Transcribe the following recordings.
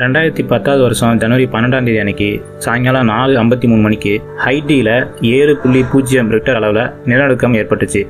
ரெண்டாயிரத்தி பத்தாவது வருஷம் ஜனவரி பன்னெண்டாம் தேதி அன்னைக்கு சாயங்காலம் நாலு ஐம்பத்தி மூணு மணிக்கு ஹைட்டியில் ஏழு புள்ளி பூஜ்ஜியம் ரிக்டர் அளவில் நிலநடுக்கம் ஏற்பட்டுச்சு.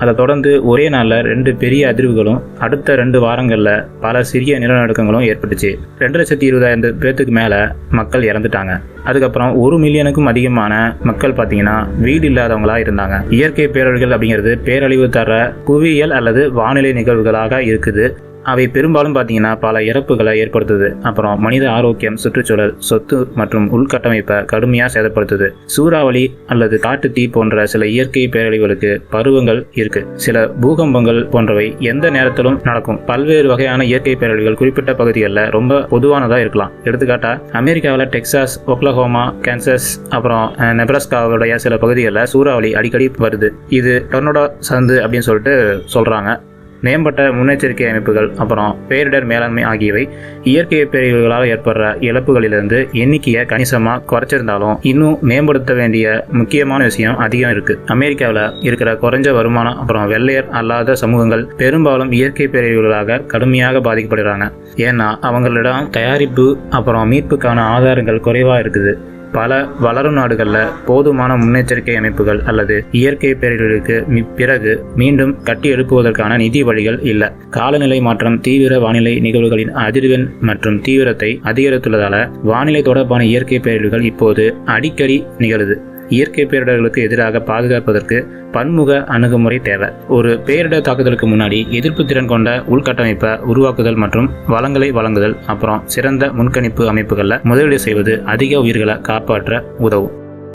அதை தொடர்ந்து ஒரே நாளில் ரெண்டு பெரிய அதிர்வுகளும் அடுத்த ரெண்டு வாரங்களில் பல சிறிய நிலநடுக்கங்களும் ஏற்பட்டுச்சு. ரெண்டு லட்சத்தி இருபதாயிரம் பேர்த்துக்கு மேலே மக்கள் இறந்துட்டாங்க. அதுக்கப்புறம் ஒரு மில்லியனுக்கும் அதிகமான மக்கள் பார்த்தீங்கன்னா வீடு இல்லாதவங்களா இருந்தாங்க. இயற்கை பேரழிவுகள் அப்படிங்கிறது பேரழிவு தர புவியியல் அல்லது வானிலை நிகழ்வுகளாக இருக்குது. அவை பெரும்பாலும் பார்த்தீங்கன்னா பல இறப்புகளை ஏற்படுத்துது. அப்புறம் மனித ஆரோக்கியம் சுற்றுச்சூழல் சொத்து மற்றும் உள்கட்டமைப்பை கடுமையாக சேதப்படுத்துது. சூறாவளி அல்லது காட்டு தீ போன்ற சில இயற்கை பேரழிவுகளுக்கு பருவங்கள் இருக்கு. சில பூகம்பங்கள் போன்றவை எந்த நேரத்திலும் நடக்கும். பல்வேறு வகையான இயற்கை பேரழிவுகள் குறிப்பிட்ட பகுதிகளில் ரொம்ப பொதுவானதா இருக்கலாம். எடுத்துக்காட்டா அமெரிக்காவில் டெக்சாஸ் ஒக்லஹோமா கேன்சஸ் அப்புறம் நெப்ரஸ்காவுடைய நெப்ராஸ்காவுடைய சில பகுதிகளில் சூறாவளி அடிக்கடி வருது. இது டொர்னடோ சந்து அப்படின்னு சொல்லிட்டு சொல்றாங்க. மேம்பட்ட முன்னெச்சரிக்கை அமைப்புகள் அப்புறம் பேரிடர் மேலாண்மை ஆகியவை இயற்கை பேரிடர்களால் ஏற்படுற இழப்புகளிலிருந்து எண்ணிக்கையை கணிசமாக குறைச்சிருந்தாலும் இன்னும் மேம்படுத்த வேண்டிய முக்கியமான விஷயம் அதிகம் இருக்கு. அமெரிக்காவில் இருக்கிற குறைஞ்ச வருமானம் அப்புறம் வெள்ளையர் அல்லாத சமூகங்கள் பெரும்பாலும் இயற்கை பேரழிவுகளாக கடுமையாக பாதிக்கப்படுகிறாங்க ஏன்னா அவங்களிடம் தயாரிப்பு அப்புறம் மீட்புக்கான ஆதாரங்கள் குறைவா இருக்குது. பல வளரும் நாடுகளில் போதுமான முன்னெச்சரிக்கை அமைப்புகள் அல்லது இயற்கை பேரிடருக்கு பிறகு மீண்டும் கட்டி எழுப்புவதற்கான நிதி வழிகள் இல்லை. காலநிலை மாற்றம் தீவிர வானிலை நிகழ்வுகளின் அதிர்வெண் மற்றும் தீவிரத்தை அதிகரித்துள்ளதால வானிலை தொடர்பான இயற்கை பேரிடர்கள் இப்போது அடிக்கடி நிகழுது. இயற்கை பேரிடர்களுக்கு எதிராக பாதுகாப்பதற்கு பன்முக அணுகுமுறை தேவை. ஒரு பேரிடர் தாக்குதலுக்கு முன்னாடி எதிர்ப்பு திறன் கொண்ட உள்கட்டமைப்பை உருவாக்குதல் மற்றும் வளங்களை வழங்குதல் அப்புறம் சிறந்த முன்கணிப்பு அமைப்புகளில் முதலீடு செய்வது அதிக உயிர்களை காப்பாற்ற உதவும்.